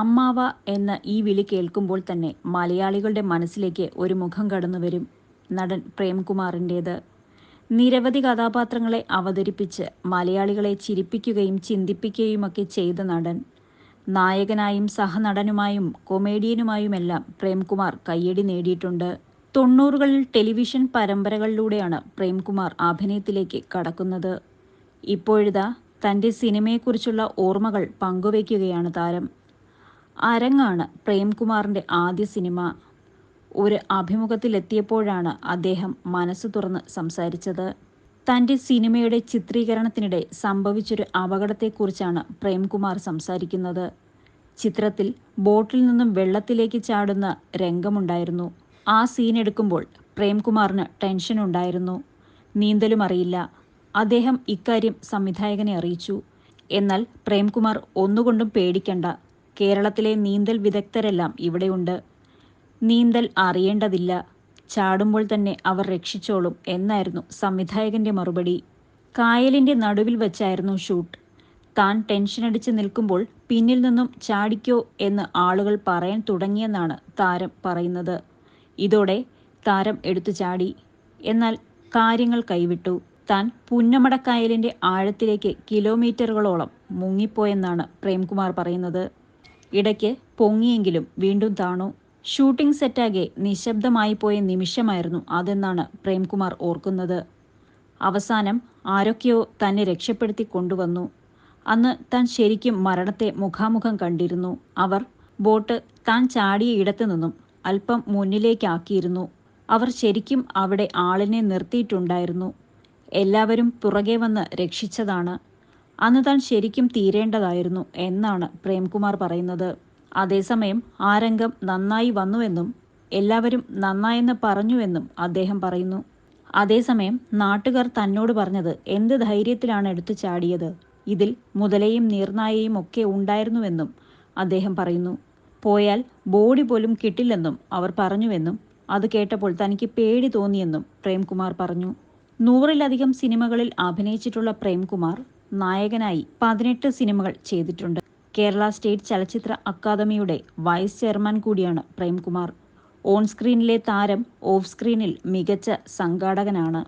അമ്മാവ എന്ന ഈ വിളി കേൾക്കുമ്പോൾ തന്നെ മലയാളികളുടെ മനസ്സിലേക്ക് ഒരു മുഖം കടന്നുവരും നടൻ പ്രേംകുമാറിന്റേത് നിരവധി കഥാപാത്രങ്ങളെ അവതരിപ്പിച്ച് മലയാളികളെ ചിരിപ്പിക്കുകയും ചിന്തിപ്പിക്കുകയുമൊക്കെ ചെയ്ത നടൻ. നായകനായും സഹനടനുമായും കൊമേഡിയനുമായുമെല്ലാം പ്രേംകുമാർ കയ്യടി നേടിയിട്ടുണ്ട്. തൊണ്ണൂറുകളിൽ ടെലിവിഷൻ പരമ്പരകളിലൂടെയാണ് പ്രേംകുമാർ അഭിനയത്തിലേക്ക് കടക്കുന്നത്. ഇപ്പോഴിതാ തന്റെ സിനിമയെക്കുറിച്ചുള്ള ഓർമ്മകൾ പങ്കുവയ്ക്കുകയാണ് താരം. അരങ്ങാണ് പ്രേംകുമാറിന്റെ ആദ്യ സിനിമ. ഒരു അഭിമുഖത്തിലെത്തിയപ്പോഴാണ് അദ്ദേഹം മനസ്സ് തുറന്ന് സംസാരിച്ചത്. തന്റെ സിനിമയുടെ ചിത്രീകരണത്തിനിടെ സംഭവിച്ചൊരു അപകടത്തെക്കുറിച്ചാണ് പ്രേംകുമാർ സംസാരിക്കുന്നത്. ചിത്രത്തിൽ ബോട്ടിൽ നിന്നും വെള്ളത്തിലേക്ക് ചാടുന്ന രംഗമുണ്ടായിരുന്നു. ആ സീൻ എടുക്കുമ്പോൾ പ്രേംകുമാറിന് ടെൻഷൻ ഉണ്ടായിരുന്നു. നീന്തലും അറിയില്ല. അദ്ദേഹം ഇക്കാര്യം സംവിധായകനെ അറിയിച്ചു. എന്നാൽ പ്രേംകുമാർ ഒന്നുകൊണ്ടും പേടിക്കണ്ട. കേരളത്തിലെ നീന്തൽ വിദഗ്ധരെല്ലാം ഇവിടെയുണ്ട്. നീന്തൽ അറിയേണ്ടതില്ല. ചാടുമ്പോൾ തന്നെ അവർ രക്ഷിച്ചോളും എന്നായിരുന്നു സംവിധായകന്റെ മറുപടി. കായലിന്റെ നടുവിൽ വെച്ചായിരുന്നു ഷൂട്ട്. താൻ ടെൻഷനടിച്ച് നിൽക്കുമ്പോൾ പിന്നിൽ നിന്നും ചാടിക്കോ എന്ന് ആളുകൾ പറയാൻ തുടങ്ങിയെന്നാണ് താരം പറയുന്നത്. ഇതോടെ താരം എടുത്തു ചാടി. എന്നാൽ കാര്യങ്ങൾ കൈവിട്ടു. താൻ പുന്നമടക്കായലിന്റെ ആഴത്തിലേക്ക് കിലോമീറ്ററുകളോളം മുങ്ങിപ്പോയെന്നാണ് പ്രേംകുമാർ പറയുന്നത്. ഇടയ്ക്ക് പൊങ്ങിയെങ്കിലും വീണ്ടും താണു. ഷൂട്ടിംഗ് സെറ്റാകെ നിശബ്ദമായി പോയ നിമിഷമായിരുന്നു അതെന്നാണ് പ്രേംകുമാർ ഓർക്കുന്നത്. അവസാനം ആരൊക്കെയോ തന്നെ രക്ഷപ്പെടുത്തി കൊണ്ടുവന്നു. അന്ന് താൻ ശരിക്കും മരണത്തെ മുഖാമുഖം കണ്ടിരുന്നു. അവർ ബോട്ട് താൻ ചാടിയ ഇടത്തു നിന്നും അല്പം മുന്നിലേക്കാക്കിയിരുന്നു. അവർ ശരിക്കും അവിടെ ആളിനെ നിർത്തിയിട്ടുണ്ടായിരുന്നു. എല്ലാവരും പുറകെ വന്ന് രക്ഷിച്ചതാണ്. അന്ന് താൻ ശരിക്കും തീരേണ്ടതായിരുന്നു എന്നാണ് പ്രേംകുമാർ പറയുന്നത്. അതേസമയം ആ രംഗം നന്നായി വന്നുവെന്നും എല്ലാവരും നന്നായെന്ന് പറഞ്ഞുവെന്നും അദ്ദേഹം പറയുന്നു. അതേസമയം നാട്ടുകാർ തന്നോട് പറഞ്ഞത് എന്ത് ധൈര്യത്തിലാണ് എടുത്തു ചാടിയത്? ഇതിൽ മുതലയും നീർനായയും ഒക്കെ ഉണ്ടായിരുന്നുവെന്നും അദ്ദേഹം പറയുന്നു. പോയാൽ ബോഡി പോലും കിട്ടില്ലെന്നും അവർ പറഞ്ഞുവെന്നും അത് കേട്ടപ്പോൾ തനിക്ക് പേടി തോന്നിയെന്നും പ്രേംകുമാർ പറഞ്ഞു. നൂറിലധികം സിനിമകളിൽ അഭിനയിച്ചിട്ടുള്ള പ്രേംകുമാർ നായകനായി പതിനെട്ട് സിനിമകൾ ചെയ്തിട്ടുണ്ട്. കേരള സ്റ്റേറ്റ് ചലച്ചിത്ര അക്കാദമിയുടെ വൈസ് ചെയർമാൻ കൂടിയാണ് പ്രേംകുമാർ. ഓൺ സ്ക്രീനിലെ താരം ഓഫ് സ്ക്രീനിൽ മികച്ച സംഘാടകനാണ്.